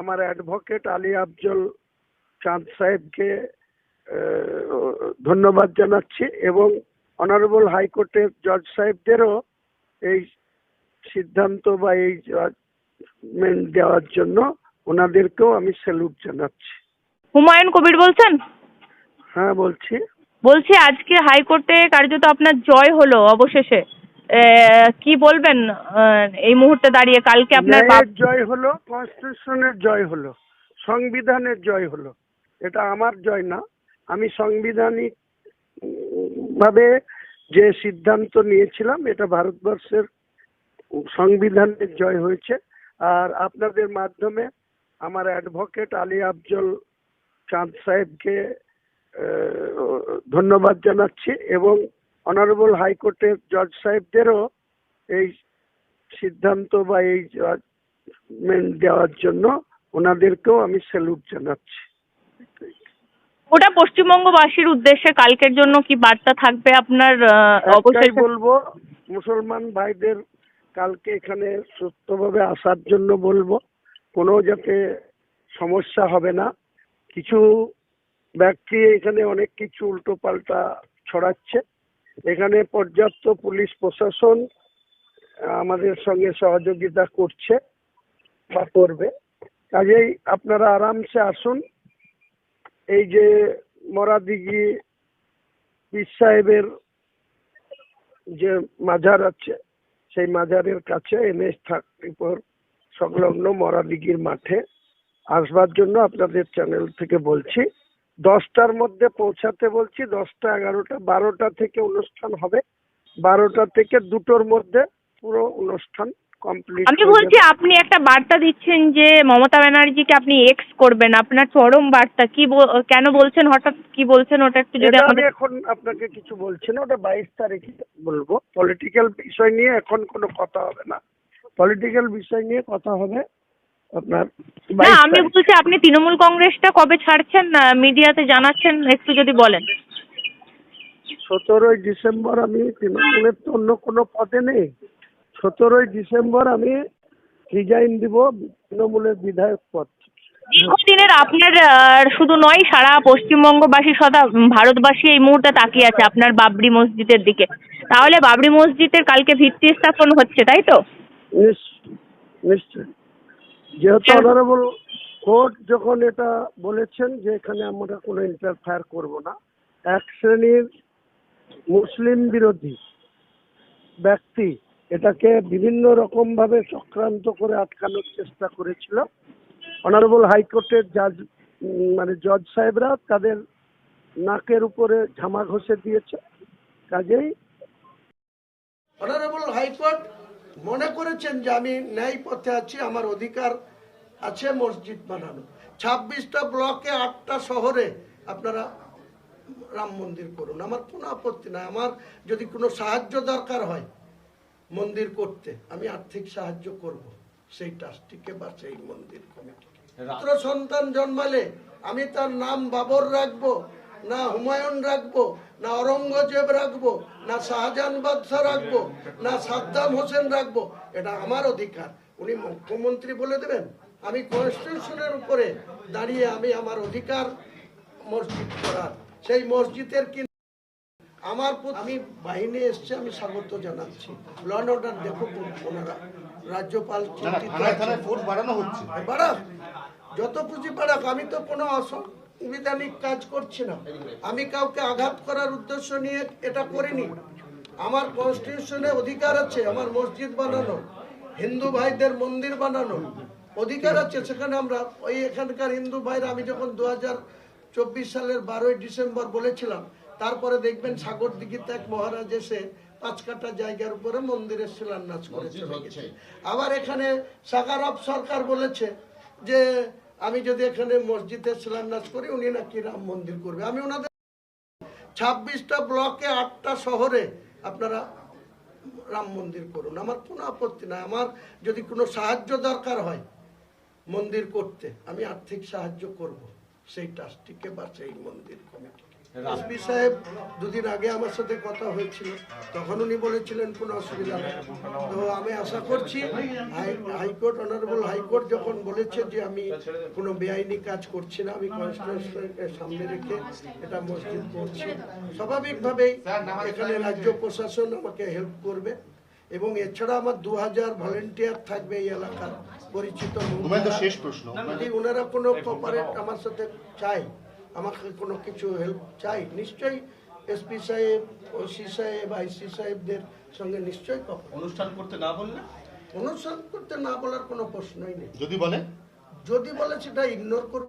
আমার অ্যাডভোকেট আলী আফজল চাঁদ সাহেবকে ধন্যবাদ জানাচ্ছি এবং অনারেবল হাইকোর্টের জজ সাহেবদেরও এই সিদ্ধান্ত বা এই জাজমেন্ট দেওয়ার জন্য ওনাদেরকেও আমি স্যালুট জানাচ্ছি। হুমায়ুন কবির বলছেন? হ্যাঁ বলছি। বলছি আজকে হাইকোর্টে কার্যত আপনার জয় হলো অবশেষে। কি বলবেন? এই মুহূর্তে দাঁড়িয়ে কালকে আপনার জয় হলো কনস্টিটিউশনের জয় হলো, সংবিধানের জয় হলো। এটা আমার জয় না। আমি সাংবিধানিক ভাবে যে সিদ্ধান্ত নিয়েছিলাম, এটা ভারতবর্ষের সংবিধানের জয় হয়েছে। আর আপনাদের মাধ্যমে আমার অ্যাডভোকেট আলী আফজল চাঁদ সাহেবকে ধন্যবাদ জানাচ্ছি এবং অনারেবল হাইকোর্টের জজ সাহেবদেরও এই সিদ্ধান্ত বা এই জাজমেন্ট দেওয়ার জন্য ওনাদেরকেও আমি স্যালুট জানাচ্ছি। ওটা পশ্চিমবঙ্গবাসীর উদ্দেশ্যে কালকের জন্য কি বার্তা থাকবে আপনার অবশ্যই বলব মুসলমান ভাইদের কালকে এখানে সুস্থভাবে আসার জন্য বলব কোনো যাতে সমস্যা হবে না। কিছু ব্যক্তি এখানে অনেক কিছু উল্টো পাল্টা ছড়াচ্ছে। এখানে পর্যাপ্ত পুলিশ প্রশাসন আমাদের সঙ্গে সহযোগিতা করছে বা করবে। কাজেই আপনারা আরামসে আসুন। এই যে মরাদিঘি পীর সাহেবের যে মাজার আছে, সেই মাজারের কাছে এনএস থার্টি সংলগ্ন মরাদিঘির মাঠে আসবার জন্য আপনাদের চ্যানেল থেকে বলছি। দশটার মধ্যে পৌঁছাতে বলছি দশটা এগারোটা বারোটা থেকে অনুষ্ঠান হবে। বারোটা থেকে দুটোর মধ্যে পুরো অনুষ্ঠান কমপ্লিট আমি বলছি আপনি একটা বার্তা দিচ্ছেন যে মমতা ব্যানার্জিকে আপনি এক্স করবেন আপনার চরম বার্তা। কি কেন বলছেন? হঠাৎ কি বলছেন? ওটা একটু যদি আমি এখন আপনাকে কিছু বলছি না ওটা বাইশ তারিখে বলব। পলিটিক্যাল বিষয় নিয়ে এখন কোনো কথা হবে না। পলিটিক্যাল বিষয় নিয়ে কথা হবে আপনার না আমি বলছি আপনি তৃণমূল কংগ্রেসটা কবে ছাড়ছেন মিডিয়াতে জানাচ্ছেন একটু যদি বলেন। সতেরোই ডিসেম্বর আমি তৃণমূলের তো অন্য কোনো পদে নেই। সতেরোই ডিসেম্বর আমি রিজাইন দিব তৃণমূলের বিধায়ক পদ। দীর্ঘদিনের আপনার আহ, শুধু নয় সারা পশ্চিমবঙ্গবাসী সদা ভারতবাসী এই মুহূর্তে তাকিয়ে আছে আপনার বাবরি মসজিদের দিকে। তাহলে বাবরি মসজিদের কালকে ভিত্তি স্থাপন হচ্ছে তাই তো? নিশ্চয় নিশ্চয়। যেহেতু। অনারেবল কোর্ট যখন এটা বলেছেন যে এখানে আমরা কোনো ইন্টারফায়ার করব না এক শ্রেণির মুসলিম বিরোধী ব্যক্তি এটাকে বিভিন্ন রকম ভাবে চক্রান্ত করে আটকানোর চেষ্টা করেছিল অনারেবল হাইকোর্টের জাজ মানে জজ সাহেবরা তাদের নাকের উপরে ঝামা ঘষে দিয়েছে কাজেই অনারেবল হাইকোর্ট মনে করেছেন যে আমি ন্যায় পথে আছি আমার অধিকার আছে মসজিদ বানানো। ছাব্বিশটা ব্লকে আটটা শহরে আপনারা রাম মন্দির করুন। আমার কোনো আপত্তি নাই। আমার যদি কোনো সাহায্য দরকার হয় মন্দির করতে আমি আর্থিক সাহায্য করব সেই ট্রাস্টিকে বা সেই মন্দির কমিটিকে। পুত্র সন্তান জন্মালে আমি তার নাম বাবর রাখব না হুমায়ুন রাখব না অরঙ্গজেব রাখব না শাহজাহান বাদশাহ রাখব না সাদ্দাম হোসেন রাখব এটা আমার অধিকার। উনি মুখ্যমন্ত্রী বলে দেবেন? আমি কনস্টিটিউশনের উপরে দাঁড়িয়ে আমি আমার অধিকার মসজিদ করার। সেই মসজিদের কি আমার আমি বাহিনী এসছে আমি স্বাগত জানাচ্ছি। ল অ্যান্ড অর্ডার দেখুক ওনারা। রাজ্যপাল বাড়ানো হচ্ছে। বাড়াক। যত খুশি বাড়াক আমি তো কোনো অসাংবিধানিক কাজ করছি না। আমি কাউকে আঘাত করার উদ্দেশ্য নিয়ে এটা করিনি। আমার কনস্টিটিউশনে অধিকার আছে আমার মসজিদ বানানো হিন্দু ভাইদের মন্দির বানানো অধিকার আছে। সেখানে আমরা ওই এখানকার হিন্দু ভাইরা আমি যখন দু চব্বিশ সালের বারোই ডিসেম্বর বলেছিলাম তারপরে দেখবেন সাগর দিঘিতে এক মহারাজ এসে পাঁচ কাটা জায়গার উপরে মন্দিরের শিলান্যাস করেছে। আবার এখানে সাকারপ সরকার বলেছে যে আমি যদি এখানে মসজিদের শিলান্যাস করি, উনি নাকি রাম মন্দির করবে। আমি ওনাদের ছাব্বিশটা ব্লকে আটটা শহরে আপনারা রাম মন্দির করুন। আমার কোনো আপত্তি নাই। আমার যদি কোনো সাহায্য দরকার হয় মন্দির করতে, আমি আর্থিক সাহায্য করব। সেই ট্রাস্টিকে বা সেই মন্দির কমিটিকে। এসপি সাহেব দুদিন আগে আমার সাথে কথা হয়েছিল। তখন উনি বলেছিলেন কোনো অসুবিধা নেই। তো আমি আশা করছি হাই- হাইকোর্ট অনারেবল হাইকোর্ট যখন বলেছে যে আমি কোনো বেআইনি কাজ করছি না আমি কনস্টিটিউশনকে সামনে রেখে এটা মসজিদ করছি। স্বাভাবিকভাবেই এখানে রাজ্য প্রশাসন আমাকে হেল্প করবে এবং এছাড়া আমার দু হাজার ভলেন্টিয়ার থাকবে এই এলাকার পরিচিত। শেষ প্রশ্ন। যদি ওনারা কোনো কোপারেট আমার সাথে চাই আমাকে কোনো কিছু হেল্প চাই? নিশ্চয়ই এসপি সাহেব ওসি সাহেব আইসি সাহেবদের সঙ্গে নিশ্চয়ই। অনুষ্ঠান করতে না বললে? অনুষ্ঠান করতে না বলার কোনো প্রশ্নই নেই। যদি বলে? যদি বলে সেটা ইগনোর করব।